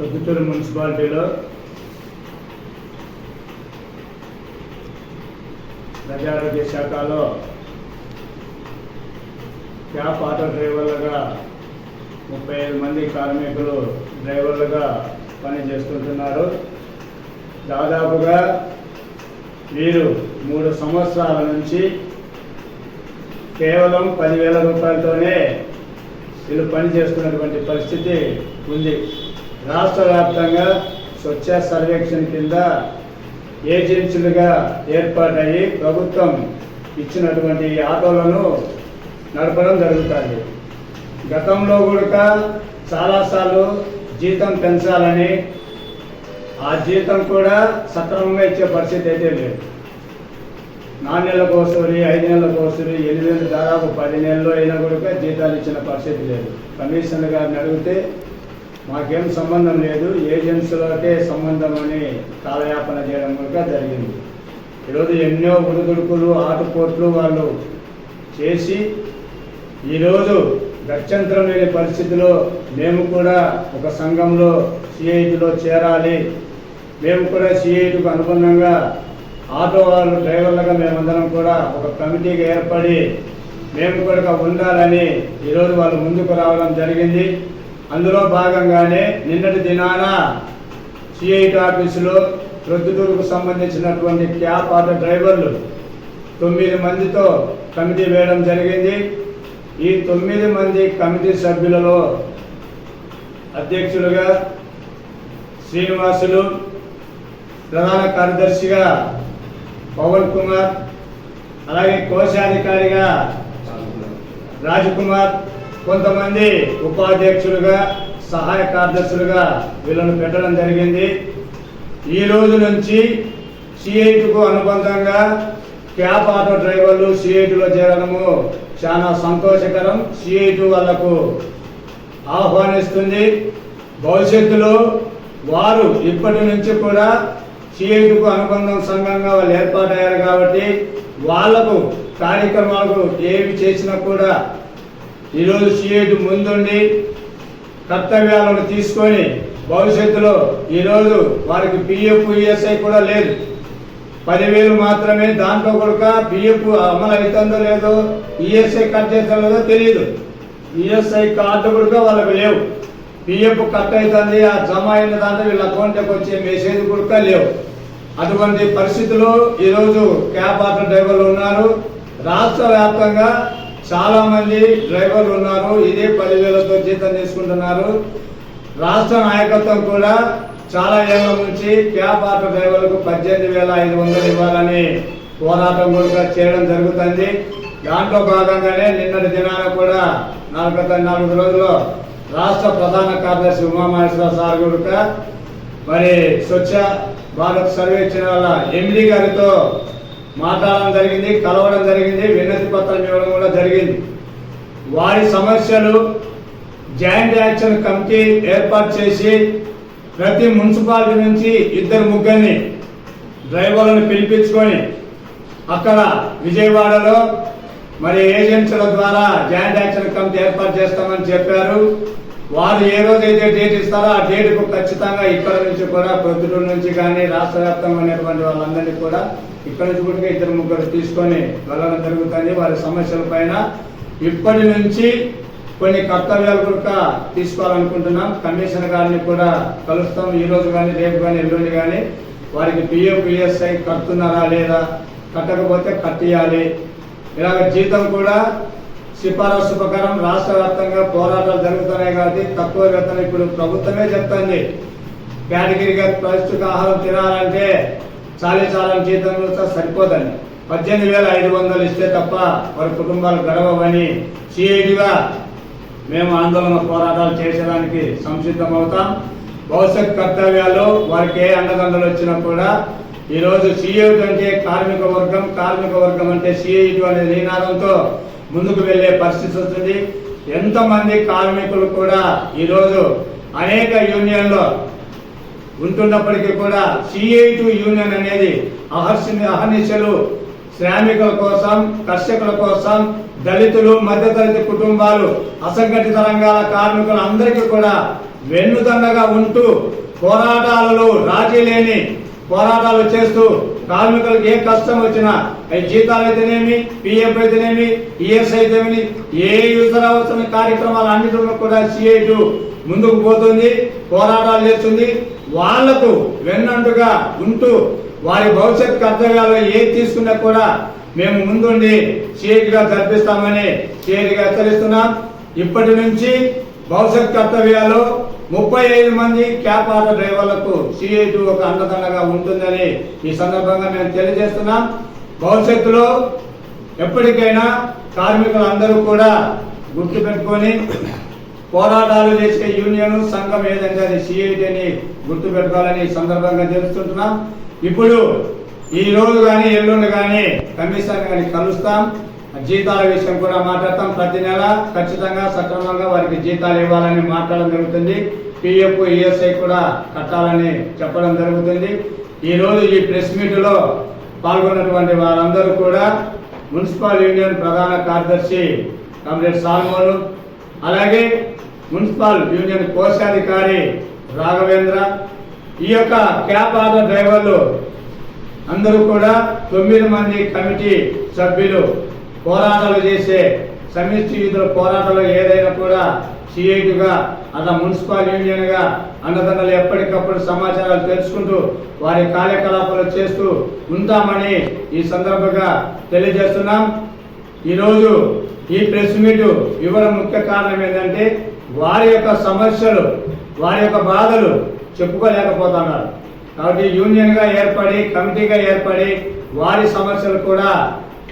ప్రొద్దుటూరు మున్సిపాలిటీలో ప్రజారోగ్య శాఖలో క్యాబ్ ఆటో డ్రైవర్లుగా ముప్పై ఐదు మంది కార్మికులు డ్రైవర్లుగా పనిచేస్తుంటున్నారు. దాదాపుగా వీరు మూడు సంవత్సరాల నుంచి కేవలం పదివేల రూపాయలతోనే వీళ్ళు పనిచేస్తున్నటువంటి పరిస్థితి ఉంది. రాష్ట్ర వ్యాప్తంగా స్వచ్ఛ సర్వేక్షణ కింద ఏజెన్సీలుగా ఏర్పాటయ్యి ప్రభుత్వం ఇచ్చినటువంటి ఆటోలను నడపడం జరుగుతుంది. గతంలో కూడా చాలాసార్లు జీతం పెంచాలని ఆ జీతం కూడా సక్రమంగా ఇచ్చే పరిస్థితి అయితే లేదు. నాలుగు నెలల కోసరి ఐదు నెలల కోసరి ఎనిమిది దాదాపు పది నెలలు అయినా కూడా జీతాలు ఇచ్చిన పరిస్థితి లేదు. కమిషనర్ గారిని అడిగితే మాకేం సంబంధం లేదు ఏజెన్సీలకే సంబంధం అని కాలయాపన చేయడం కూడా జరిగింది. ఈరోజు ఎన్నో ఉడుదుడుకులు ఆటుపోట్లు వాళ్ళు చేసి ఈరోజు గత్యంతరం లేని పరిస్థితిలో మేము కూడా ఒక సంఘంలో సిఐటిలో చేరాలి. మేము కూడా సిఐటికి అనుగుణంగా ఆటో వాళ్ళు డ్రైవర్లుగా మేమందరం కూడా ఒక కమిటీగా ఏర్పడి మేము కూడా ఉండాలని ఈరోజు వాళ్ళు ముందుకు రావడం జరిగింది. అందులో భాగంగానే నిన్నటి దినాన సిఐటి ఆఫీసులో ప్రొద్దుటూరుకు సంబంధించినటువంటి క్యాబ్ ఆటో డ్రైవర్లు తొమ్మిది మందితో కమిటీ వేయడం జరిగింది. ఈ తొమ్మిది మంది కమిటీ సభ్యులలో అధ్యక్షులుగా శ్రీనివాసులు ప్రధాన కార్యదర్శిగా పవన్ కుమార్ అలాగే కోశాధికారిగా రాజకుమార్ కొంతమంది ఉపాధ్యక్షులుగా సహాయ కార్యదర్శులుగా వీళ్ళను పెట్టడం జరిగింది. ఈ రోజు నుంచి సిఐటికు అనుబంధంగా క్యాబ్ ఆటో డ్రైవర్లు సిఐటిలో చేరడము చాలా సంతోషకరం. సిఐటి వాళ్ళకు ఆహ్వానిస్తుంది. భవిష్యత్తులో వారు ఇప్పటి నుంచి కూడా సిఐటికు అనుబంధం సంఘంగా వాళ్ళు ఏర్పాటయ్యారు కాబట్టి వాళ్ళకు కార్యక్రమాలకు ఏమి చేసినా కూడా ఈరోజు సిఐటి ముందుండి కర్తవ్యాలను తీసుకొని భవిష్యత్తులో ఈరోజు వారికి పిఎఫ్ ఈఎస్ఐ కూడా లేదు. పదివేలు మాత్రమే దాంట్లో కూడా పిఎఫ్ అమలు అవుతుందో లేదో ఈఎస్ఐ కట్ చేస్తుందో లేదో తెలియదు ఈఎస్ఐ కార్డు కూడా వాళ్ళకి లేవు. పిఎఫ్ కట్ అవుతుంది ఆ జమ అయిన దాంట్లో వీళ్ళ అకౌంట్కి వచ్చే మెసేజ్ కూడా లేవు. అటువంటి పరిస్థితుల్లో ఈరోజు క్యాబ్ ఆటో డ్రైవర్లు ఉన్నారు. రాష్ట్ర వ్యాప్తంగా చాలా మంది డ్రైవర్లు ఉన్నారు ఇదే పదివేలతో జీతం తీసుకుంటున్నారు. రాష్ట్ర నాయకత్వం కూడా చాలా ఏళ్ళ నుంచి క్యాబ్ ఆటో డ్రైవర్లకు పద్దెనిమిది వేల ఐదు వందలు ఇవ్వాలని పోరాటం కూడా చేయడం జరుగుతుంది. దాంట్లో భాగంగానే నిన్నటి దినాన కూడా నాలుగు నాలుగు రోజుల్లో రాష్ట్ర ప్రధాన కార్యదర్శి ఉమామహేశ్వర సార్ కూడా మరి స్వచ్ఛ భారత్ సర్వేక్షణ వల్ల ఎండి గారితో మాట్లాడడం జరిగింది కలవడం జరిగింది వినతి పత్రం ఇవ్వడం కూడా జరిగింది. వారి సమస్యలు జాయింట్ యాక్షన్ కమిటీ ఏర్పాటు చేసి ప్రతి మున్సిపాలిటీ నుంచి ఇద్దరు ముగ్గురిని డ్రైవర్లను పిలిపించుకొని అక్కడ విజయవాడలో మరి ఏజెన్సీల ద్వారా జాయింట్ యాక్షన్ కమిటీ ఏర్పాటు చేస్తామని చెప్పారు. వారు ఏ రోజైతే డేట్ ఇస్తారో ఆ డేట్కు ఖచ్చితంగా ఇక్కడ నుంచి కూడా ప్రొద్దుటూరు నుంచి కానీ రాష్ట్ర వ్యాప్తంగా ఉన్నటువంటి వాళ్ళందరినీ కూడా ఇక్కడ నుంచి కూడా ఇద్దరు ముగ్గురు తీసుకొని వెళ్ళడం జరుగుతుంది. వారి సమస్యల పైన ఇప్పటి నుంచి కొన్ని కర్తవ్యాలు కూడా తీసుకోవాలనుకుంటున్నాం. కమిషనర్ గారిని కూడా కలుస్తాం. ఈ రోజు కానీ రేపు కానీ ఎల్లుండి కానీ వారికి పిఎఫ్ పిఎస్ఐ కడుతున్నారా లేదా కట్టకపోతే కట్టియాలి. ఇలాగ జీతం కూడా సిఫారసు ప్రకారం రాష్ట్ర వ్యాప్తంగా పోరాటాలు జరుగుతున్నాయి కాబట్టి తక్కువ వేతనం ఇప్పుడు ప్రభుత్వమే చెప్తుంది. కేటగిరీగా ప్రస్తుత ఆహారం తినాలంటే చాలీ చాలని జీతం సరిపోదండి. పద్దెనిమిది వేల ఐదు వందలు ఇస్తే తప్ప వారి కుటుంబాలు గడవని సిఐడిగా మేము ఆందోళన పోరాటాలు చేసేదానికి సంసిద్ధం అవుతాం భవిష్యత్ కర్తవ్యాలు వారికి ఏ అండదండలు వచ్చినా కూడా ఈరోజు సిఐటి అంటే కార్మిక వర్గం కార్మిక వర్గం అంటే సిఐటి అనే నినాదంతో ముందుకు వెళ్ళే పరిస్థితి వస్తుంది. ఎంతమంది కార్మికులు కూడా ఈరోజు అనేక యూనియన్లో ఉంటున్నప్పటికీ కూడా సిఐటి యూనియన్ అనేది అహర్షి అహర్నిశలు శ్రామికుల కోసం కర్షకుల కోసం దళితులు మధ్యతరగతి కుటుంబాలు అసంఘటిత రంగాల కార్మికులు అందరికీ కూడా వెన్నుదండగా ఉంటూ పోరాటాలలో రాజీ లేని పోరాటాలు చేస్తూ కార్మికులకు ఏ కష్టం వచ్చినా అవి జీతాలు అయితేనేమి పిఎఫ్ అయితేనేమి ఈఎస్ అయితేనేమి ఏ యూజర్ అవసరం కార్యక్రమాలు అన్నింటిలో కూడా సిఐటు ముందుకు పోతుంది పోరాటాలు చేస్తుంది. వాళ్ళకు వెన్నంటుగా ఉంటూ వారి భవిష్యత్ కర్తవ్యాలు ఏది తీసుకున్నా కూడా మేము ముందుండి సిఐటిగా జరిపిస్తామని సిఐటిగా హెచ్చరిస్తున్నాం. ఇప్పటి నుంచి భవిష్యత్ కర్తవ్యాలు ముప్పై ఐదు మంది క్యాబ్ ఆటో డ్రైవర్లకు సిఐటి ఒక అండదండగా ఉంటుందని ఈ సందర్భంగా మేము తెలియజేస్తున్నాం. భవిష్యత్తులో ఎప్పటికైనా కార్మికులందరూ కూడా గుర్తుపెట్టుకొని పోరాటాలు చేసే యూనియన్ సంఘం ఏదంటే అది సిఐటి అని గుర్తుపెట్టుకోవాలని ఈ సందర్భంగా తెలుస్తుంటున్నాం. ఇప్పుడు ఈ రోజు కానీ ఎల్లుండి కానీ కమిషన్ కానీ కలుస్తాం. జీతాల విషయం కూడా మాట్లాడతాం. ప్రతి నెల ఖచ్చితంగా సక్రమంగా వారికి జీతాలు ఇవ్వాలని మాట్లాడడం జరుగుతుంది. పిఎఫ్ ఈఎస్ఐ కూడా కట్టాలని చెప్పడం జరుగుతుంది. ఈ రోజు ఈ ప్రెస్ మీట్లో పాల్గొన్నటువంటి వారందరూ కూడా మున్సిపల్ యూనియన్ ప్రధాన కార్యదర్శి కామ్రేడ్ సాల్మోలు అలాగే మున్సిపల్ యూనియన్ కోశాధికారి రాఘవేంద్ర ఈ యొక్క క్యాబ్ ఆటో డ్రైవర్లు అందరూ కూడా తొమ్మిది మంది కమిటీ సభ్యులు పోరాటాలు చేసే సమిష్టి విధుల పోరాటాలు ఏదైనా కూడా సిఐటిగా అలా మున్సిపల్ యూనియన్గా అన్నదండలు ఎప్పటికప్పుడు సమాచారాలు తెలుసుకుంటూ వారి కార్యకలాపాలు చేస్తూ ఉంటామని ఈ సందర్భంగా తెలియజేస్తున్నాం. ఈరోజు ఈ ప్రెస్ మీట్ ఇవ్వడం ముఖ్య కారణం ఏంటంటే వారి యొక్క సమస్యలు వారి యొక్క బాధలు చెప్పుకోలేకపోతున్నారు. కాబట్టి యూనియన్గా ఏర్పడి కమిటీగా ఏర్పడి వారి సమస్యలు కూడా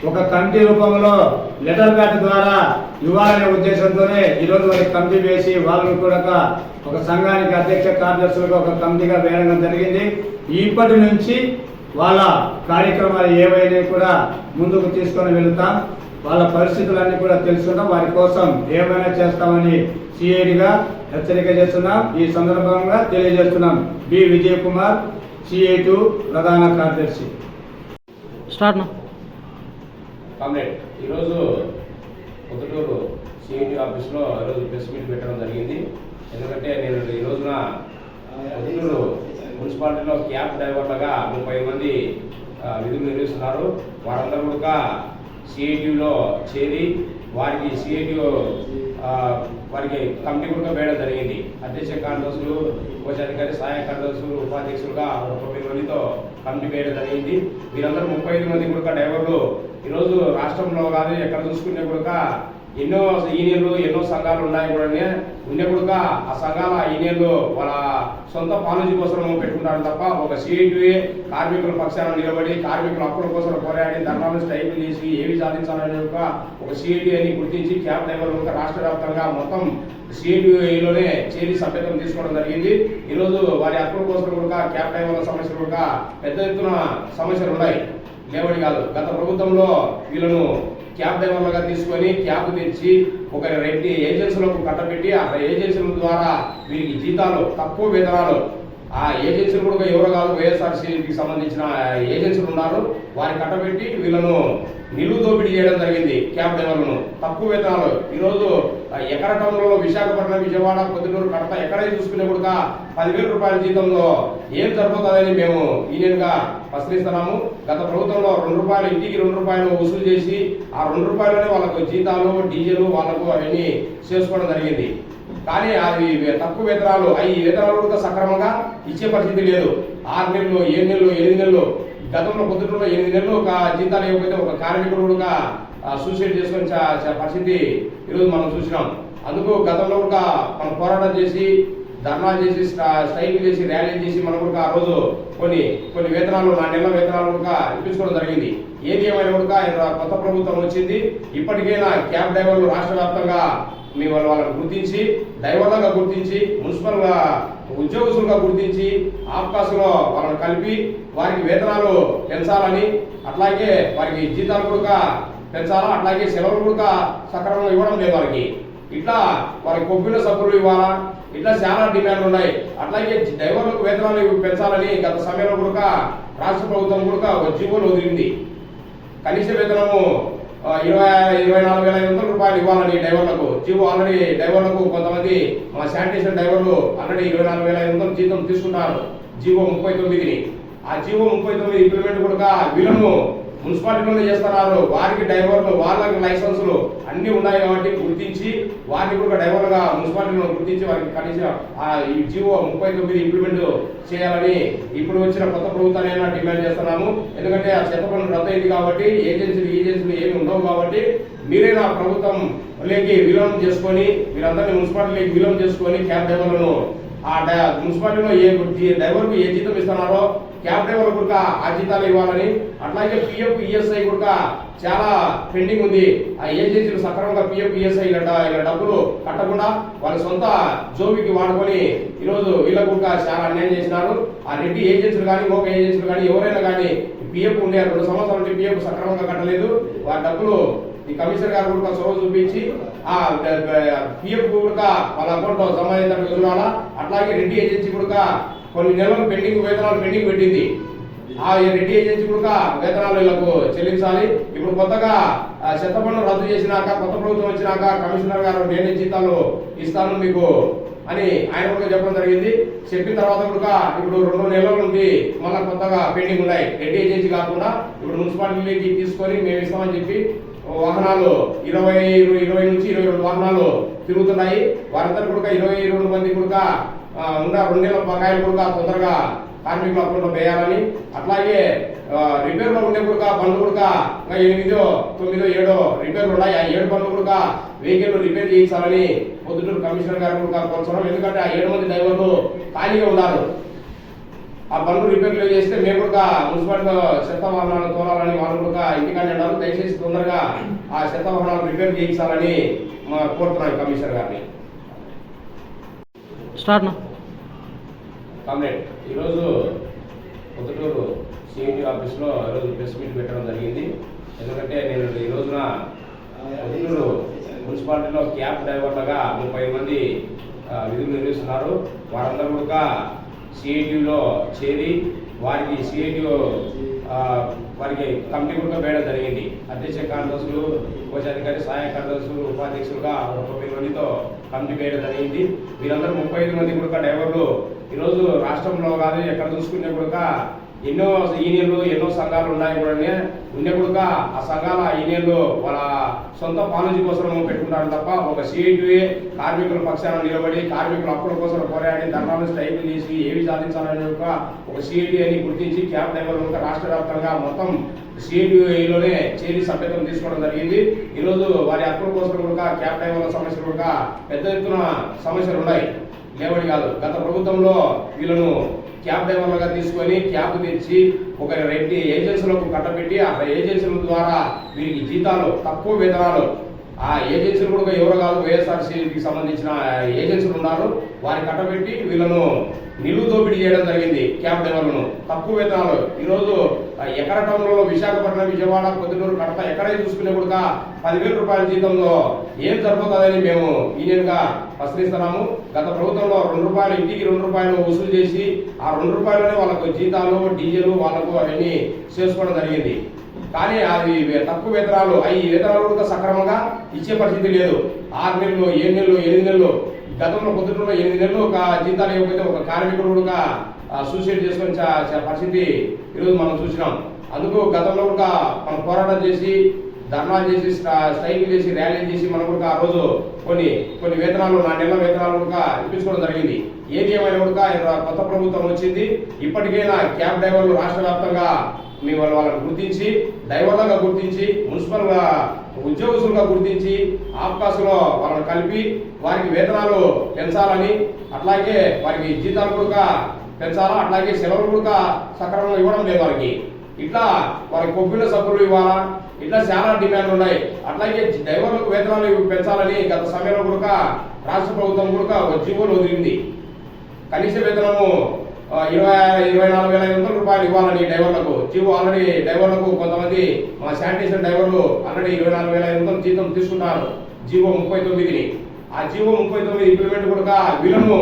ఒక కమిటీ రూపంలో లెటర్ ప్యాడ్ ద్వారా ఇవ్వాలనే ఉద్దేశంతోనే ఈరోజు వారికి కమిటీ వేసి వాళ్ళని కూడా ఒక- సంఘానికి అధ్యక్ష కార్యదర్శులుగా ఒక కమిటీగా వేయడం జరిగింది. ఇప్పటి నుంచి వాళ్ళ కార్యక్రమాలు ఏవైనా కూడా ముందుకు తీసుకొని వెళుతాం. వాళ్ళ పరిస్థితులన్నీ కూడా తెలుసుకుంటాం. వారి కోసం ఏమైనా చేస్తామని సిఐడిగా హెచ్చరిక చేస్తున్నాం. ఈ సందర్భంగా తెలియజేస్తున్నాం. బి విజయ్ కుమార్ సిఐ ప్రధాన కార్యదర్శి. స్టార్ట్ నా. కామ్రేడ్ ఈరోజు పొద్దుటూరు సిఐటి ఆఫీస్లో ఈరోజు ప్రెస్ మీట్ పెట్టడం జరిగింది. ఎందుకంటే నేను ఈ రోజున పొద్దుటూరు మున్సిపాలిటీలో క్యాబ్ డ్రైవర్లుగా ముప్పై మంది విధులు నిర్వహిస్తున్నారు. వారందరూ కూడా సిఐటిలో చేరి వారికి సిఐటి వారికి కమిటీ కూడా వేయడం జరిగింది. అధ్యక్ష కార్యదర్శులు కోశాధికారి సహాయ కార్యదర్శులు ఉపాధ్యక్షులుగా ఒక తొమ్మిది మందితో కమిటీ వేయడం జరిగింది. వీరందరూ ముప్పై ఐదు మంది కూడా డ్రైవర్లు ఈరోజు రాష్ట్రంలో కాదు ఎక్కడ చూసుకునే కూడా ఎన్నో యూనియన్లు ఎన్నో సంఘాలు ఉన్నాయి కూడా ఉండే కూడా ఆ సంఘాల యూనియన్లు వాళ్ళ సొంత పాలసీ కోసం పెట్టుకుంటారు తప్ప ఒక సిఐటి కార్మికుల పక్షాన నిలబడి కార్మికుల హక్కుల కోసం పోరాడి ధర్నాలు స్ట్రైకులు చేసి ఏవి సాధించాలనే ఒక ఒక సిఐటి అని గుర్తించి క్యాబ్ డ్రైవర్లు ఒక రాష్ట్ర వ్యాప్తంగా మొత్తం సిఐటిలోనే చేరి సభ్యత్వం తీసుకోవడం జరిగింది. ఈరోజు వారి హక్కుల కోసం కూడా క్యాబ్ డ్రైవర్ల సమస్యలు కూడా పెద్ద ఎత్తున సమస్యలు ఉన్నాయి. లేవని కాదు. గత ప్రభుత్వంలో వీళ్ళను క్యాబ్ డ్రైవర్లుగా తీసుకొని క్యాబ్ తెచ్చి ఒక రెడ్డి ఏజెన్సీలకు కట్టబెట్టి ఆ ఏజెన్సీల ద్వారా వీరికి జీతాలు తక్కువ వేతనాలు. ఆ ఏజెన్సీలు కూడా ఎవరు కాదు వైఎస్ఆర్సీకి సంబంధించిన ఏజెన్సీలు ఉన్నారు. వారి కట్టబెట్టి వీళ్ళను నిలువు దోపిడీ చేయడం జరిగింది క్యాబ్ డ్రైవర్లను. తక్కువ వేతనాలు. ఈరోజు ఎకరకంలో ఎకర టౌన్లో విశాఖపట్నం విజయవాడ పొద్దుటూరు కడప ఎక్కడైనా చూసుకునే కూడా పదివేల రూపాయల జీతంలో ఏం సరిపోతుందని మేము యూనియన్గా ప్రశ్నిస్తున్నాము. గత ప్రభుత్వంలో రెండు రూపాయలు ఇంటికి రెండు రూపాయలు వసూలు చేసి ఆ రెండు రూపాయలనే వాళ్ళకు జీతాలు డీజిల్ వాళ్ళకు అవన్నీ చేసుకోవడం జరిగింది. కానీ అవి తక్కువ వేతనాలు అవి వేతనాలు కూడా సక్రమంగా ఇచ్చే పరిస్థితి లేదు. ఆరు నెలలు ఏడు నెలలు ఎనిమిది నెలలు గతంలో పొద్దుటలో ఎనిమిది నెలలు ఒక జీతాలు ఇవ్వకపోతే ఒక కార్మికుడు కూడా సూసైడ్ చేసుకుని పరిస్థితి ఈరోజు మనం చూసినాం. అందుకు గతంలో కూడా మనం పోరాటం చేసి ధర్నా చేసి స్ట్రైక్ చేసి ర్యాలీ చేసి మనం కూడా ఆ రోజు కొన్ని కొన్ని వేతనాలు నా నెల వేతనాలు కూడా ఇప్పించుకోవడం జరిగింది. ఏది ఏమైనా కూడా కొత్త ప్రభుత్వం వచ్చింది. ఇప్పటికైనా క్యాబ్ డ్రైవర్లు రాష్ట్ర వ్యాప్తంగా మీ వాళ్ళని గుర్తించి డ్రైవర్లుగా గుర్తించి మున్సిపల్ ఉద్యోగస్తులుగా గుర్తించి ఆఫ్కాసులో వాళ్ళని కలిపి వారికి వేతనాలు పెంచాలని అట్లాగే వారికి జీతాలు కూడా పెంచాలా? అట్లాగే సెలవులు కూడా సక్రమంగా ఇవ్వడం లేదు వారికి. ఇట్లా వారికి కొబ్బిన సబ్బులు ఇవ్వాలా? ఇట్లా చాలా డిమాండ్లు ఉన్నాయి. అట్లాగే డ్రైవర్లకు వేతనాలు పెంచాలని గత సమయంలో కూడా రాష్ట్ర ప్రభుత్వం కూడా ఒక జీవోలు వదిలింది. కనీస వేతనము ఇరవై ఇరవై నాలుగు వేల ఐదు వందల రూపాయలు ఇవ్వాలని డ్రైవర్లకు. జీవో ఆల్రెడీ డ్రైవర్లకు కొంతమంది మా శానిటేషన్ డ్రైవర్లు ఆల్రెడీ ఇరవై నాలుగు వేల ఐదు వందలు జీతం తీసుకుంటారు జీవో ముప్పై తొమ్మిదిని. ఆ జీవో ముప్పై తొమ్మిది ఇంప్లిమెంట్ కూడా వీళ్ళను మున్సిపాలిటీలో చేస్తున్నారు. వారికి డ్రైవర్లు వాళ్ళకి లైసెన్సులు అన్నీ ఉన్నాయి కాబట్టి గుర్తించి వారిని కూడా డ్రైవర్లుగా మున్సిపాలిటీలో గుర్తించి వారికి కనీసం ఆ ఈ జీవో ముప్పై తొమ్మిది ఇంప్లిమెంట్ చేయాలని ఇప్పుడు వచ్చిన కొత్త ప్రభుత్వాన్ని డిమాండ్ చేస్తున్నాము. ఎందుకంటే ఆ చెత్త పనులు రద్దు అయింది కాబట్టి ఏజెన్సీలు ఏజెన్సీలు ఏమి ఉండవు కాబట్టి మీరే నా ప్రభుత్వం లేకి విలోమం చేసుకొని మీరందరినీ మున్సిపాలిటీకి విలోమం చేసుకొని క్యాబ్ డ్రైవర్లను ఆ మున్సిపాలిటీలో ఏ డ్రైవర్కు ఏ జీతం ఇస్తున్నారో క్యాబ్ డ్రైవర్ కొడుక ఆ జీతాలు ఇవ్వాలని అట్లాగే పిఎఫ్ ఈఎస్ఐ కొడుక చాలా పెండింగ్ ఉంది. ఆ ఏజెన్సీలు సక్రమంగా పిఎఫ్ ఈఎస్ఐ ఇలా ఇలా డబ్బులు కట్టకుండా వాళ్ళ సొంత జోబికి వాడుకొని ఈరోజు వీళ్ళ కొడుక చాలా అన్యాయం చేసినారు. ఆ రెడ్డి ఏజెన్సీలు కానీ ఒక ఏజెన్సీలు కానీ ఎవరైనా కానీ పిఎఫ్ ఉండే రెండు సంవత్సరాల నుండి పిఎఫ్ సక్రమంగా కట్టలేదు. వారి డబ్బులు ఈ కమిషనర్ గారు కూడా చొరవ చూపించి ఆ పిఎఫ్ కూడా వాళ్ళ అకౌంట్లో జమ అయ్యేటట్టు చూడాలా అట్లాగే రెడ్డి ఏజెన్సీ కూడా కొన్ని నెలలు పెండింగ్ వేతనాలు పెండింగ్ పెట్టింది. ఆ రెడ్డి ఏజెన్సీ కూడా వేతనాలు వీళ్ళకు చెల్లించాలి. ఇప్పుడు కొత్తగా ఆ, చెత్త పన్ను రద్దు చేసినాక కొత్త ప్రభుత్వం వచ్చినాక కమిషనర్ గారు నేను జీతాలు ఇస్తాను మీకు అని ఆయన కూడా చెప్పడం జరిగింది. చెప్పిన తర్వాత కూడా ఇప్పుడు రెండు నెలల నుండి మళ్ళీ కొత్తగా పెండింగ్ ఉన్నాయి. రెడ్డి ఏజెన్సీ కాకుండా ఇప్పుడు మున్సిపాలిటీకి తీసుకొని మేము ఇస్తామని చెప్పి వాహనాలు ఇరవై ఇరవై నుంచి ఇరవై రెండు వాహనాలు తిరుగుతున్నాయి. వారందరూ కూడా ఇరవై రెండు మంది కూడా ఉన్న రెండు నెలల బకాయిలు కూడా తొందరగా కార్మికుల అకౌంట్లో వేయాలని అట్లాగే రిపేర్లో ఉండే కూడా బండ్లు కూడా ఇంకా ఎనిమిదో తొమ్మిదో ఏడో రిపేర్లు ఉన్నాయి. ఆ ఏడు బండ్లు కూడా వెహికల్ రిపేర్ చేయించాలని పొద్దుటూరు కమిషనర్ గారు కూడా కోరుతున్నాం. ఎందుకంటే ఆ ఏడు మంది డ్రైవర్లు ఖాళీగా ఉన్నారు. ఆ బండ్లు రిపేర్లు చేస్తే మేము కూడా మున్సిపాలిటీ చెత్త వాహనాలు తోలాలని వాళ్ళు కూడా ఇంటికాడ ఉన్నారు. దయచేసి తొందరగా ఆ చెత్త వాహనాలు రిపేర్ చేయించాలని మా కోరుతున్నాను కమిషనర్ గారిని. స్టార్ట్ నా. కామ్రేడ్ ఈరోజు పొద్దుటూరు సిఐటి ఆఫీస్లో ఈరోజు ప్రెస్ మీట్ పెట్టడం జరిగింది. ఎందుకంటే నేను ఈ రోజున పొద్దుటూరు మున్సిపాలిటీలో క్యాబ్ డ్రైవర్లుగా ముప్పై మంది విధులు నిర్వహిస్తున్నారు. వారందరూ కూడా సిఐటిలో చేరి వారికి సిఐటి వారికి కమిటీ కూడా వేయడం జరిగింది. అధ్యక్ష కార్యదర్శులు కోశాధికారి సహాయ కార్యదర్శులు ఉపాధ్యక్షులుగా ఒక తొమ్మిది మందితో కమిటీ వేయడం జరిగింది. వీరందరూ ముప్పై ఐదు మంది కూడా డ్రైవర్లు. ఈరోజు రాష్ట్రంలో కాదు ఎక్కడ చూసుకునే కూడా ఎన్నో యూనియన్లు ఎన్నో సంఘాలు ఉన్నాయి కూడా ఉండే కూడా ఆ సంఘాల యూనియన్లు వాళ్ళ సొంత పాలసీ కోసం పెట్టుకుంటారు తప్ప ఒక సిఐటి కార్మికుల పక్షాన నిలబడి కార్మికుల హక్కుల కోసం పోరాడి ధర్నాలు స్ట్రైకులు చేసి ఏవి సాధించాలని ఒక ఒక అని గుర్తించి క్యాబ్ డ్రైవర్లు ఒక రాష్ట్ర వ్యాప్తంగా మొత్తం సిఐటిలోనే చేరి సభ్యత్వం తీసుకోవడం జరిగింది. ఈరోజు వారి హక్కుల కోసం కూడా క్యాబ్ డ్రైవర్ల సమస్యలు కూడా పెద్ద ఎత్తున సమస్యలు ఉన్నాయి. లేవని కాదు. గత ప్రభుత్వంలో వీళ్ళను క్యాబ్ డ్రైవర్లుగా తీసుకొని క్యాబ్ తెచ్చి ఒక రెడ్డి ఏజెన్సీలకు కట్టబెట్టి ఆ ఏజెన్సీల ద్వారా వీరికి జీతాలు తక్కువ వేతనాలు. ఆ ఏజెన్సీలు కూడా ఎవరు కాదు వైఎస్ఆర్సీకి సంబంధించిన ఏజెన్సీలు ఉన్నారు. వారి కట్టబెట్టి వీళ్ళను నిలువు దోపిడీ చేయడం జరిగింది క్యాబ్ డ్రైవర్లను. తక్కువ వేతనాలు. ఈరోజు ఎకర టౌన్లో విశాఖపట్నం విజయవాడ కొద్దిగూరు కడప ఎక్కడైనా చూసుకునే కూడా పదివేల రూపాయల జీతంలో ఏం జరుగుతుందని మేము యూనియన్గా ప్రశ్నిస్తున్నాము. గత ప్రభుత్వంలో రెండు రూపాయలు ఇంటికి రెండు రూపాయలు వసూలు చేసి ఆ రెండు రూపాయలనే వాళ్ళకు జీతాలు డీజిల్ వాళ్ళకు అవన్నీ చేసుకోవడం జరిగింది. కానీ అది తక్కువ వేతనాలు అవి వేతనాలు కూడా సక్రమంగా ఇచ్చే పరిస్థితి లేదు. ఆరు నెలలు ఏడు నెలలు ఎనిమిది నెలలు గతంలో పొద్దుటూరులో ఎనిమిది నెలలు ఒక జీతాలు ఇవ్వకపోతే ఒక కార్మికుడు కూడా సూసైడ్ చేసుకునే పరిస్థితి ఈరోజు మనం చూసినాం. అందుకు గతంలో కూడా మనం పోరాటం చేసి ధర్నాలు చేసి స్ట్రైక్ చేసి ర్యాలీ చేసి మనం కూడా ఆ రోజు కొన్ని కొన్ని వేతనాలు నా నెల వేతనాలు కూడా ఇప్పించుకోవడం జరిగింది. ఏది ఏమైనా కూడా ఇలా కొత్త ప్రభుత్వం వచ్చింది. ఇప్పటికైనా క్యాబ్ డ్రైవర్లు రాష్ట్ర వ్యాప్తంగా మీ వాళ్ళ వాళ్ళని గుర్తించి డ్రైవర్లుగా గుర్తించి మున్సిపల్ ఉద్యోగస్తులుగా గుర్తించి ఆఫ్కాస్లో వాళ్ళని కలిపి వారికి వేతనాలు పెంచాలని అట్లాగే వారికి జీతాలు కూడా పెంచాలా? అట్లాగే సెలవులు కూడా సక్రమంగా ఇవ్వడం లేదు వారికి. ఇట్లా వారికి కొబ్బిల సబ్బులు ఇవ్వాలా? ఇట్లా చాలా డిమాండ్లు ఉన్నాయి. అట్లాగే డ్రైవర్లకు వేతనాలు పెంచాలని గత సమయంలో కూడా రాష్ట్ర ప్రభుత్వం కూడా ఒక జీవోలు వదిలింది. కనీస వేతనము ఇరవై ఇరవై నాలుగు వేల ఐదు వందల రూపాయలు ఇవ్వాలని డ్రైవర్లకు. జీవో ఆల్రెడీ డ్రైవర్లకు కొంతమంది మా శానిటేషన్ డ్రైవర్లు ఆల్రెడీ ఇరవై నాలుగు వేల ఐదు వందలు జీతం తీసుకున్నారు. జీవో ముప్పై తొమ్మిదిని. ఆ జీవో ముప్పై తొమ్మిది ఇంప్లిమెంట్ కూడా వీళ్ళను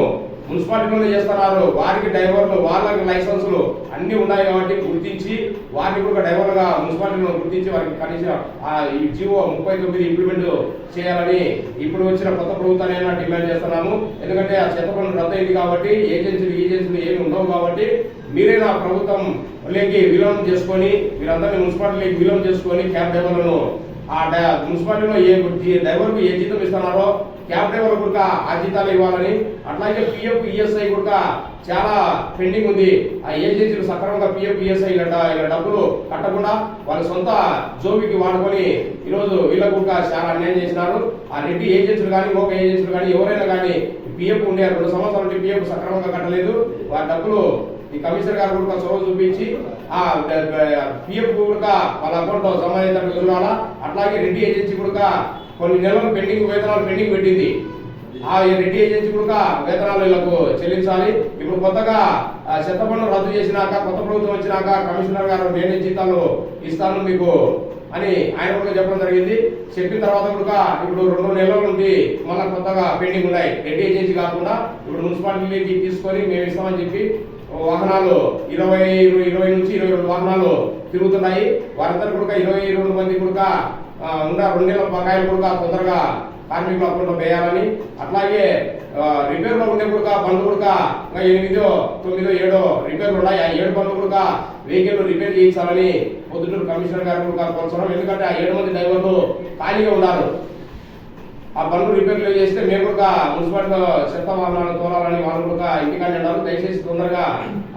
మున్సిపాలిటీలో చేస్తున్నారు. వారికి డ్రైవర్లు వాళ్ళకి లైసెన్సులు అన్నీ ఉన్నాయి కాబట్టి గుర్తించి వారికి కూడా డ్రైవర్గా మున్సిపాలిటీలో గుర్తించి వారికి కనీసం ఆ ఈ జీవో ముప్పై తొమ్మిది ఇంప్లిమెంట్ చేయాలని ఇప్పుడు వచ్చిన కొత్త ప్రభుత్వాన్ని డిమాండ్ చేస్తున్నాము. ఎందుకంటే ఆ చెత్త పనులు రద్దయింది కాబట్టి ఏజెన్సీలు ఏజెన్సీలు ఏమి ఉండవు కాబట్టి మీరే నా ప్రభుత్వం లేకి విలోమం చేసుకొని మీరందరినీ మున్సిపాలిటీకి విలోమం చేసుకొని క్యాబ్ డ్రైవర్లను ఆ డ- మున్సిపాలిటీలో ఏ డ్రైవర్కు ఏ జీతం ఇస్తున్నారో క్యాబ్ డ్రైవర్ కూడా ఆ జీతాలు ఇవ్వాలని అట్లాగే పిఎఫ్ ఈఎస్ఐ కూడా చాలా పెండింగ్ ఉంది. ఆ ఏజెన్సీలు సక్రమంగా పిఎఫ్ ఈఎస్ఐ ఇలా డబ్బులు కట్టకుండా వాళ్ళ సొంత జోబికి వాడుకొని ఈరోజు వీళ్ళకు కూడా చాలా అన్యాయం చేసినారు. ఆ రెడ్డి ఏజెన్సీలు కానీ ఒక ఏజెన్సీలు కానీ ఎవరైనా కానీ పిఎఫ్ ఉండే రెండు సంవత్సరాల నుండి పిఎఫ్ సక్రమంగా కట్టలేదు. వారి డబ్బులు ఈ కమిషనర్ గారు కూడా చొరవ చూపించి ఆ పిఎఫ్ కూడా వాళ్ళ అకౌంట్లో సంబంధించిన చూడాలా. అట్లాగే రెడ్డి ఏజెన్సీ కూడా కొన్ని నెలలు పెండింగ్ వేతనాలు పెండింగ్ పెట్టింది. ఆ రెడ్డి ఏజెన్సీ కూడా వేతనాలు వీళ్ళకు చెల్లించాలి. ఇప్పుడు కొత్తగా చెత్త పన్ను రద్దు చేసినాక కొత్త ప్రభుత్వం వచ్చినాక కమిషనర్ గారు నేనే జీతాలు ఇస్తాను మీకు అని ఆయన కూడా చెప్పడం జరిగింది. చెప్పిన తర్వాత కూడా ఇప్పుడు రెండు నెలల నుండి మళ్ళీ కొత్తగా పెండింగ్ ఉన్నాయి. రెడ్డి ఏజెన్సీ కాకుండా ఇప్పుడు మున్సిపాలిటీకి తీసుకొని మేము ఇస్తామని చెప్పి వాహనాలు ఇరవై ఇరవై నుంచి ఇరవై రెండు వాహనాలు తిరుగుతున్నాయి. వారందరూ కూడా ఇరవై రెండు మంది కూడా ఉన్న రెండు నెలల బకాయిలు కూడా తొందరగా కార్మికుల అకౌంట్లో వేయాలని. అట్లాగే రిపేర్లో ఉండే కూడా బండ్లు కూడా ఇంకా ఎనిమిదో తొమ్మిదో ఏడో రిపేర్లు ఉన్నాయి. ఆ ఏడు బండ్లు కూడా వెహికల్ రిపేర్ చేయించాలని పొద్దుటూరు కమిషనర్ గారు కూడా కోరుతున్నాం. ఎందుకంటే ఆ ఏడు మంది డ్రైవర్లు ఖాళీగా ఉన్నారు. ఆ బండ్లు రిపేర్లు చేస్తే మేము కూడా మున్సిపాలిటీలో చెత్త వాహనాలు తోలాలని వాళ్ళు కూడా ఇంటికానే ఉన్నారు దయచేసి తొందరగా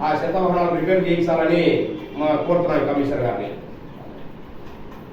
ఆ చెత్త వాహనాలు రిపేర్ చేయించాలని మా కోరుతున్నాం కమిషనర్ గారిని.